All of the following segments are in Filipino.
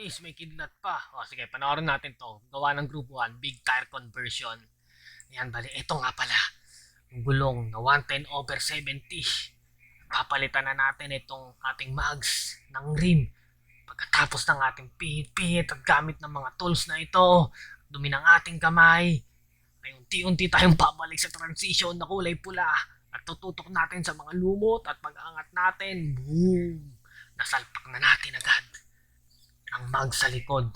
Panis, may kidnap pa. O sige, panoorin natin to. Gawa ng Group 1, Big Tire Conversion. Yan, bali. Ito nga pala. Yung gulong na 110 over 70. Papalitan na natin itong ating mags ng rim. Pagkatapos ng ating pihit-pihit at gamit ng mga tools na ito, dumi ng ating kamay, ay unti-unti tayong babalik sa transition na kulay pula at tututok natin sa mga lumot at pag-angat natin, boom! Nasalpak na natin agad ang mag sa likod.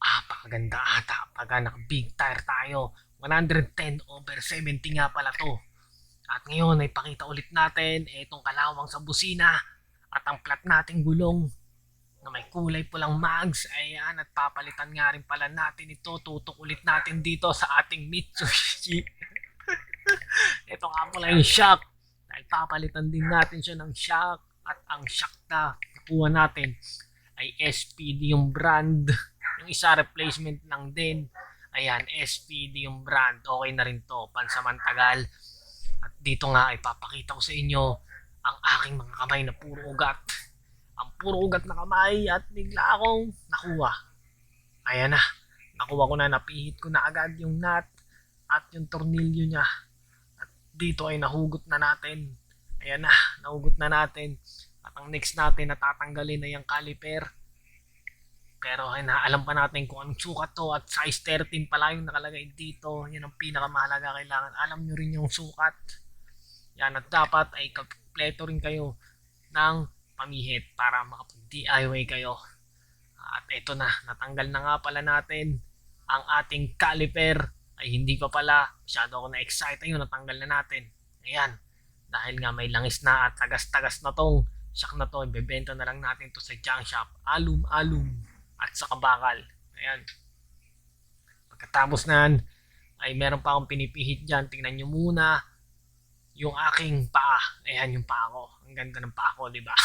Ah, pakaganda ata pagka naka-big tire tayo. 110 over 70 nga pala to. At ngayon ay pakita ulit natin itong kalawang sa busina at ang plat nating gulong na may kulay pulang mags. Ayan, at papalitan nga rin pala natin ito. Tutok ulit natin dito sa ating Mitsubishi. ito nga pala yung shock. Dahil papalitan din natin siya ng shock. At ang shock na nakuha natin ay SPD yung brand. Yung isa replacement lang din. Ayan, SPD yung brand. Okay na rin to, pansamantagal. At dito nga ay papakita ko sa inyo ang aking mga kamay na puro ugat. Ang puro ugat na kamay at bigla akong nakuha. Ayan na. Nakuha ko na, napihit ko na agad yung nut at yung tornilyo niya. At dito ay nahugot na natin. Ayan na, nahugot na natin. Ang next natin na tatanggalin na yung caliper. Pero ay alam pa natin kung anong sukat to at size 13 pala yung nakalagay dito. Yan ang pinakamahalaga kailangan. Alam nyo rin yung sukat. Yan at dapat ay kompleto rin kayo ng pamihit para makapag-DIY kayo. At ito na, natanggal na nga pala natin ang ating caliper. Ay hindi pa pala, masyado ako na-excite. Ayun, natanggal na natin. Ayan, dahil nga may langis na at tagas-tagas na tong shock na to, ibebenta na lang natin to sa junk shop. Alum-alum at sa kabakal. Ayan. Pagkatapos nan, ay meron pa akong pinipihit dyan. Tingnan nyo muna yung aking paa. Ayan yung paa ko. Ang ganda ng paa ko, di ba?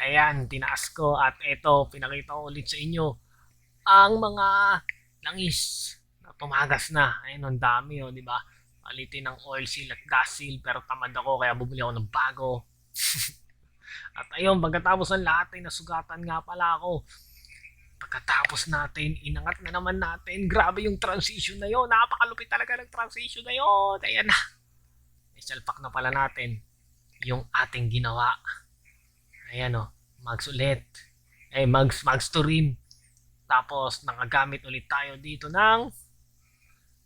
Ayan, tinaas ko at ito, pinakita ko ulit sa inyo ang mga langis na tumagas na. Ayun, ang dami, oh, di ba? Palitin ng oil seal at gas seal pero tamad ako kaya bumili ako ng bago. at ayun, pagkatapos ng lahat ay nasugatan nga pala ako. Pagkatapos natin, inangat na naman natin. Grabe yung transition na yon. Napakalupit talaga ng transition na yon. Ayan na. Isalpak na pala natin yung ating ginawa. Ayan o. Mags ulit. Eh, mags, mags to rim. Tapos, nakagamit ulit tayo dito ng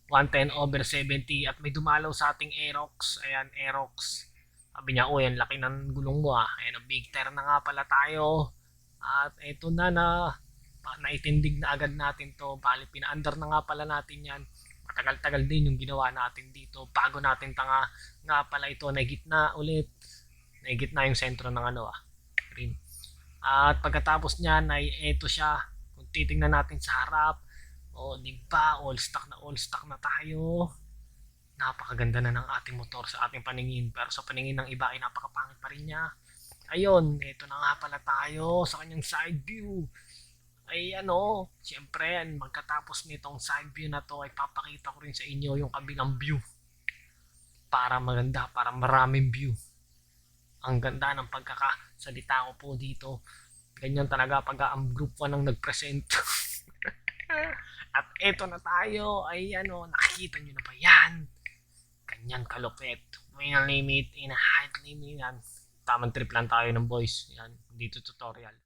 110 over 70 at may dumalaw sa ating Aerox. Ayan, Aerox. Sabi niya, oh, yan laki ng gulong mo ah. Ayan, big tire na nga pala tayo. At eto na na, naitindig na agad natin to. Bali, pina-under na nga pala natin yan. Matagal-tagal din yung ginawa natin dito. Bago natin tanga nga pala ito, naigit na ulit. Naigit na yung sentro ng ano ah. Rim. At pagkatapos niyan ay eto siya. Kung titingnan natin sa harap, o di ba, all stock na all stock na tayo. Napakaganda na ng ating motor sa ating paningin. Pero sa paningin ng iba ay napakapangit pa rin niya. Ayun, ito na nga pala tayo sa kanyang side view. Ay ano, siyempre, magkatapos nitong side view na to ay papakita ko rin sa inyo yung kabilang view. Para maganda, para maraming view. Ang ganda ng pagkakasalita ko po dito. Ganyan talaga pag ang group 1 ang nag-present. At eto na tayo, ay ano, nakikita nyo na ba yan? Ganyan kalupit. May limit, in a height limit yan. Tamang trip lang tayo ng boys. Yan, dito tutorial.